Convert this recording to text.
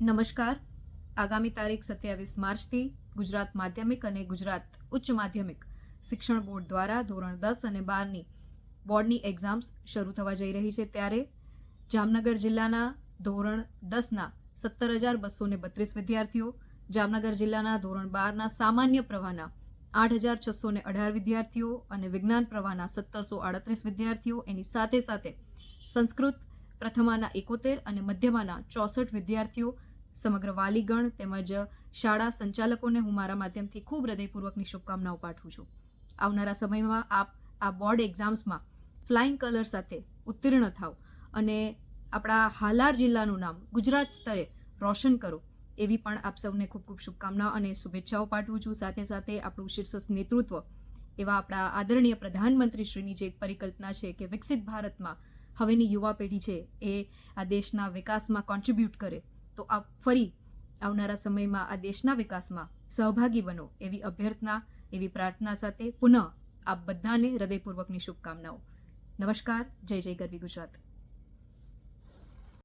નમસ્કાર. આગામી તારીખ સત્યાવીસ માર્ચથી ગુજરાત માધ્યમિક અને ગુજરાત ઉચ્ચ માધ્યમિક શિક્ષણ બોર્ડ દ્વારા ધોરણ દસ અને બારની બોર્ડની એક્ઝામ્સ શરૂ થવા જઈ રહી છે ત્યારે જામનગર જિલ્લાના ધોરણ દસના સત્તર હજાર બસો બત્રીસ વિદ્યાર્થીઓ, જામનગર જિલ્લાના ધોરણ બારના સામાન્ય પ્રવાહના આઠ હજાર છસો ને અઢાર વિદ્યાર્થીઓ અને વિજ્ઞાન પ્રવાહના સત્તરસો આડત્રીસ વિદ્યાર્થીઓ એની સાથે સાથે સંસ્કૃત પ્રથમાના એકોતેર અને મધ્યમાના ચોસઠ વિદ્યાર્થીઓ સમગ્ર વાલીગણ તેમજ શાળા સંચાલકોને હું મારા માધ્યમથી ખૂબ હૃદયપૂર્વકની શુભકામનાઓ પાઠવું છું. આવનારા સમયમાં આપ આ બોર્ડ એક્ઝામ્સમાં ફ્લાઇંગ કલર સાથે ઉત્તીર્ણ થાવ અને આપણા હાલાર જિલ્લાનું નામ ગુજરાત સ્તરે રોશન કરો. એવી પણ આપ સૌને ખૂબ ખૂબ શુભકામનાઓ અને શુભેચ્છાઓ પાઠવું છું. સાથે સાથે આપણું શીર્ષ નેતૃત્વ એવા આપણા આદરણીય પ્રધાનમંત્રીશ્રીની જે પરિકલ્પના છે કે વિકસિત ભારતમાં હવેની યુવા પેઢી છે એ આ દેશના વિકાસમાં કોન્ટ્રીબ્યુટ કરે, તો આપ ફરી આવનારા સમયમાં આ દેશના વિકાસમાં સહભાગી બનો એવી અભ્યર્થના, એવી પ્રાર્થના સાથે પુનઃ આપ બધાને હૃદયપૂર્વકની શુભકામનાઓ. નમસ્કાર, જય જય ગરવી ગુજરાત.